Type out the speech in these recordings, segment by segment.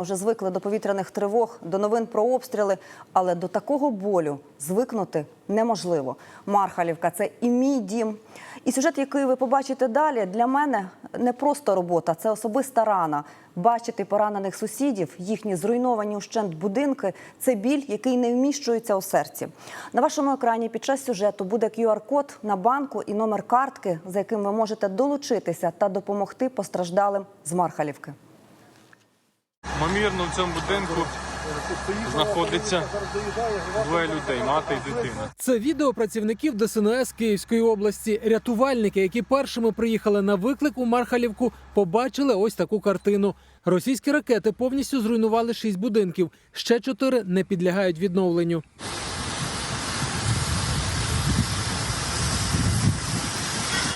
Вже звикли до повітряних тривог, до новин про обстріли, але до такого болю звикнути неможливо. Мархалівка це і мій дім. І сюжет, який ви побачите далі, для мене не просто робота, це особиста рана. Бачити поранених сусідів, їхні зруйновані ущент будинки це біль, який не вміщується у серці. На вашому екрані під час сюжету буде QR-код на банку і номер картки, за яким ви можете долучитися та допомогти постраждалим з Мархалівки. Ймовірно, в цьому будинку знаходиться двоє людей, мати і дитина. Це відео працівників ДСНС Київської області. Рятувальники, які першими приїхали на виклик у Мархалівку, побачили ось таку картину. Російські ракети повністю зруйнували шість будинків. Ще чотири не підлягають відновленню.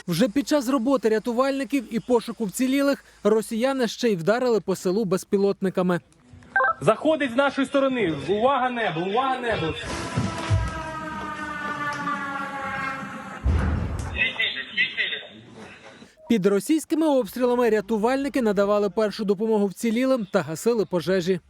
Вже під час роботи рятувальників і пошуку вцілілих росіяни ще й вдарили по селу безпілотниками. Заходить з нашої сторони. Увага небо, увага небо. Під російськими обстрілами рятувальники надавали першу допомогу вцілілим та гасили пожежі.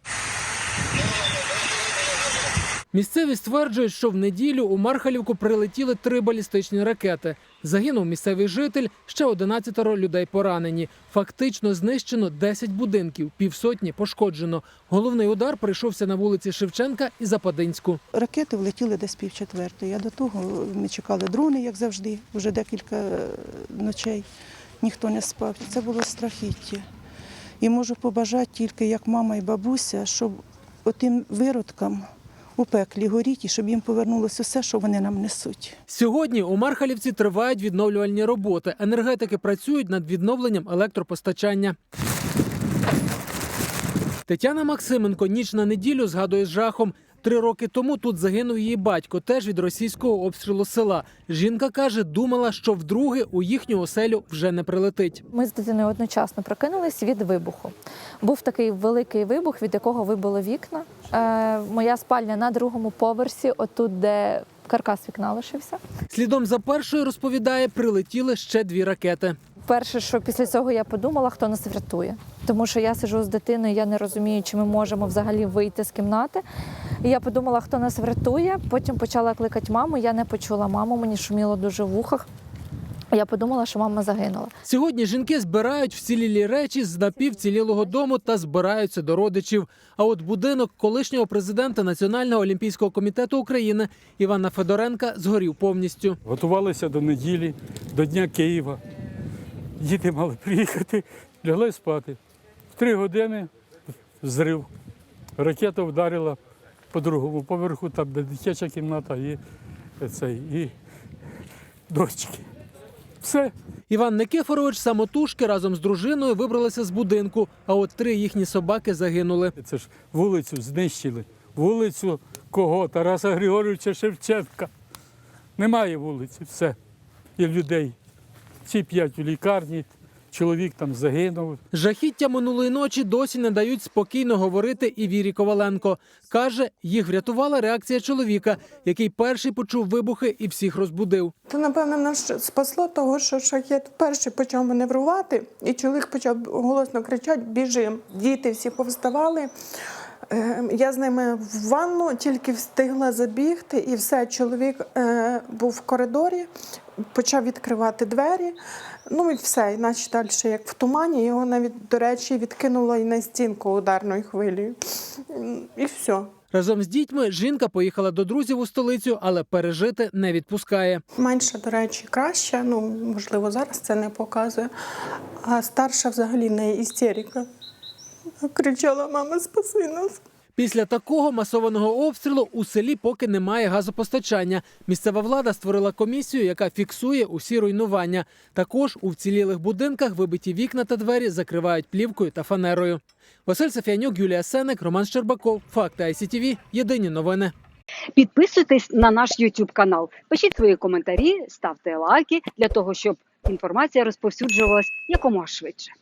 Місцеві стверджують, що в неділю у Мархалівку прилетіли три балістичні ракети. Загинув місцевий житель, ще 11 людей поранені. Фактично знищено 10 будинків, півсотні пошкоджено. Головний удар прийшовся на вулиці Шевченка і Западинську. Ракети влетіли десь пів четвертої. А до того ми чекали дрони, як завжди, вже декілька е, ночей. Ніхто не спав. Це було страхіття. І можу побажати тільки як мама і бабуся, щоб отим виродкам у пеклі горіть і щоб їм повернулося все, що вони нам несуть. Сьогодні у Мархалівці тривають відновлювальні роботи. Енергетики працюють над відновленням електропостачання. Тетяна Максименко ніч на неділю згадує з жахом. Три роки тому тут загинув її батько, теж від російського обстрілу села. Жінка каже, думала, що вдруге у їхню оселю вже не прилетить. Ми з дитиною одночасно прокинулись від вибуху. Був такий великий вибух, від якого вибило вікна. Е, моя спальня на другому поверсі, отут, де каркас вікна лишився. Слідом за першою розповідає, прилетіли ще дві ракети. Перше, що після цього я подумала, хто нас врятує. Тому що я сиджу з дитиною, я не розумію, чи ми можемо взагалі вийти з кімнати. І я подумала, хто нас врятує. Потім почала кликати маму. Я не почула маму, мені шуміло дуже в вухах. Я подумала, що мама загинула. Сьогодні жінки збирають вцілілі речі з напівцілілого дому та збираються до родичів. А от будинок колишнього президента Національного олімпійського комітету України Івана Федоренка згорів повністю. Готувалися до неділі, до Дня Києва. Діти мали приїхати, лягли спати. В три години зрив. Ракета вдарила по другому поверху, там де дитяча кімната і, цей, і дочки. Все. Іван Никифорович самотужки разом з дружиною вибралися з будинку. А от три їхні собаки загинули. Це ж вулицю знищили. Вулицю кого? Тараса Григоровича Шевченка. Немає вулиці, все. І людей. Ці п'ять у лікарні, чоловік там загинув. Жахіття минулої ночі досі не дають спокійно говорити і Вірі Коваленко. Каже, їх врятувала реакція чоловіка, який перший почув вибухи і всіх розбудив. То, напевно, нас спасло того, що шахет перший почав маневрувати, і чоловік почав голосно кричати Біжим. Діти всі повставали. Е, Я з ними в ванну тільки встигла забігти, і все, чоловік е, був в коридорі, почав відкривати двері. Ну і все, іначе далі, як в тумані, його навіть, до речі, відкинуло і на стінку ударною хвилею. І все. Разом з дітьми жінка поїхала до друзів у столицю, але пережити не відпускає. Менша, до речі, краще, ну, можливо, зараз це не показує. А старша взагалі не істерика. Кричала, мама, спаси нас. Після такого масованого обстрілу у селі поки немає газопостачання. Місцева влада створила комісію, яка фіксує усі руйнування. Також у вцілілих будинках вибиті вікна та двері закривають плівкою та фанерою. Василь Сафіанюк, Юлія Сенек, Роман Щербаков. Факти ICTV. Єдині новини. Підписуйтесь на наш YouTube канал, пишіть свої коментарі, ставте лайки для того, щоб інформація розповсюджувалась якомога швидше.